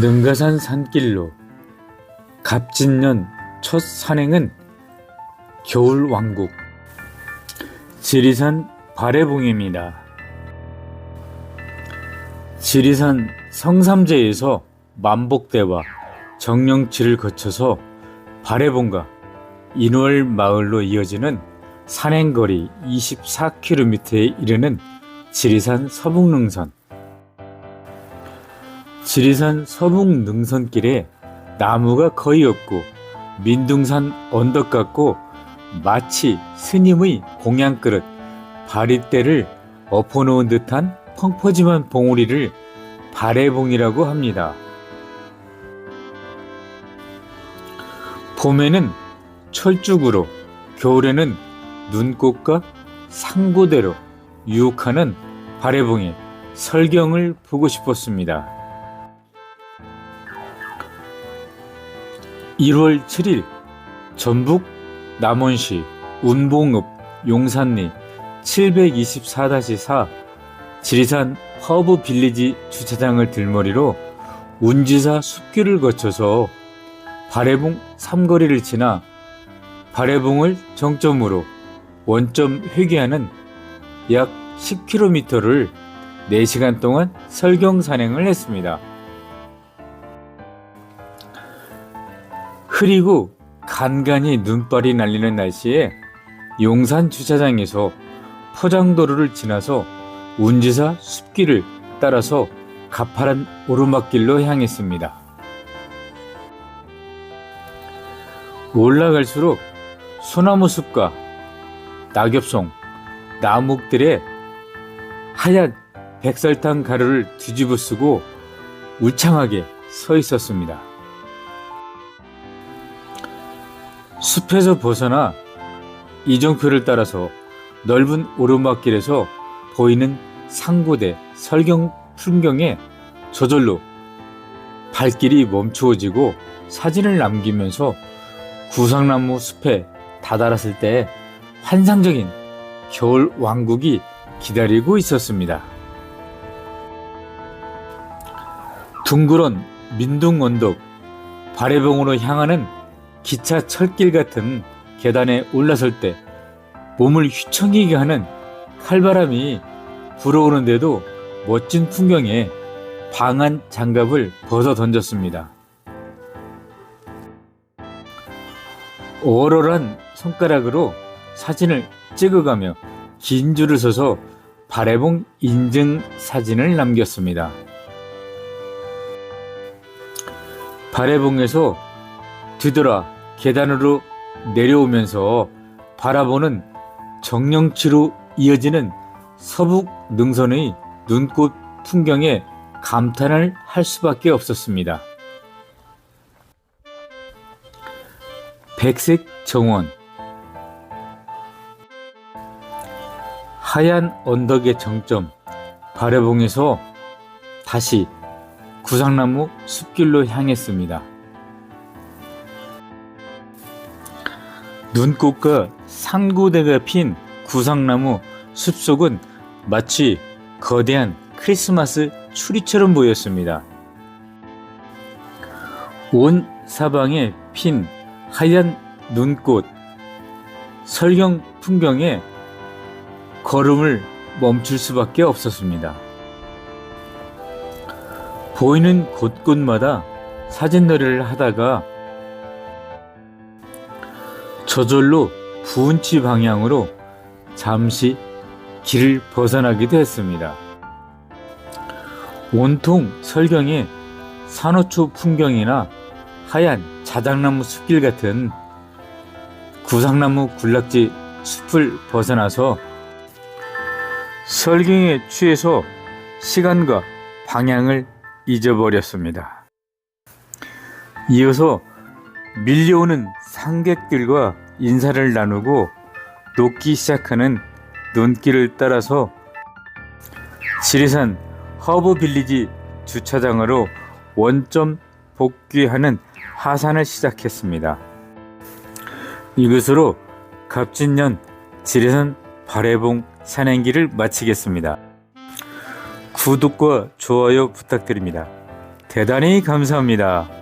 능가산 산길로 갑진년 첫 산행은 겨울 왕국 지리산 발해봉입니다. 지리산 성삼제에서 만복대와 정령치를 거쳐서 발해봉과 인월 마을로 이어지는 산행거리 24km에 이르는 지리산 서북능선 지리산 서북 능선길에 나무가 거의 없고 민둥산 언덕 같고 마치 스님의 공양 그릇 바리대를 엎어놓은 듯한 펑퍼짐한 봉우리를 발해봉이라고 합니다. 봄에는 철쭉으로 겨울에는 눈꽃과 상고대로 유혹하는 발해봉의 설경을 보고 싶었습니다. 1월 7일 전북 남원시 운봉읍 용산리 724-4 지리산 허브 빌리지 주차장을 들머리로 운지사 숲길을 거쳐서 발해봉 삼거리를 지나 발해봉을 정점으로 원점 회귀하는 약 10km를 4시간 동안 설경 산행을 했습니다. 흐리고 간간히 눈발이 날리는 날씨에 용산 주차장에서 포장도로를 지나서 운지사 숲길을 따라서 가파른 오르막길로 향했습니다. 올라갈수록 소나무 숲과 낙엽송, 나무들의 하얀 백설탕 가루를 뒤집어 쓰고 울창하게 서 있었습니다. 숲에서 벗어나 이정표를 따라서 넓은 오르막길에서 보이는 상고대 설경 풍경에 저절로 발길이 멈추어지고 사진을 남기면서 구상나무 숲에 다다랐을 때 환상적인 겨울 왕국이 기다리고 있었습니다. 둥그런 민둥 언덕 발해봉으로 향하는 기차 철길 같은 계단에 올라설 때 몸을 휘청이게 하는 칼바람이 불어오는데도 멋진 풍경에 방한 장갑을 벗어 던졌습니다. 오월월한 손가락으로 사진을 찍어가며 긴 줄을 서서 발해봉 인증 사진을 남겼습니다. 발해봉에서 뒤돌아 계단으로 내려오면서 바라보는 정령치로 이어지는 서북 능선의 눈꽃 풍경에 감탄을 할 수밖에 없었습니다. 백색 정원 하얀 언덕의 정점 발해봉에서 다시 구상나무 숲길로 향했습니다. 눈꽃과 상고대가 핀 구상나무 숲속은 마치 거대한 크리스마스 추리처럼 보였습니다. 온 사방에 핀 하얀 눈꽃, 설경 풍경에 걸음을 멈출 수밖에 없었습니다. 보이는 곳곳마다 사진놀이를 하다가 저절로 부은치 방향으로 잠시 길을 벗어나기도 했습니다. 온통 설경에 산호초 풍경이나 하얀 자작나무 숲길 같은 구상나무 군락지 숲을 벗어나서 설경에 취해서 시간과 방향을 잊어버렸습니다. 이어서 밀려오는 상객들과 인사를 나누고 녹기 시작하는 눈길을 따라서 지리산 허브 빌리지 주차장으로 원점 복귀하는 하산을 시작했습니다. 이것으로 갑진년 지리산 발해봉 산행기를 마치겠습니다. 구독과 좋아요 부탁드립니다. 대단히 감사합니다.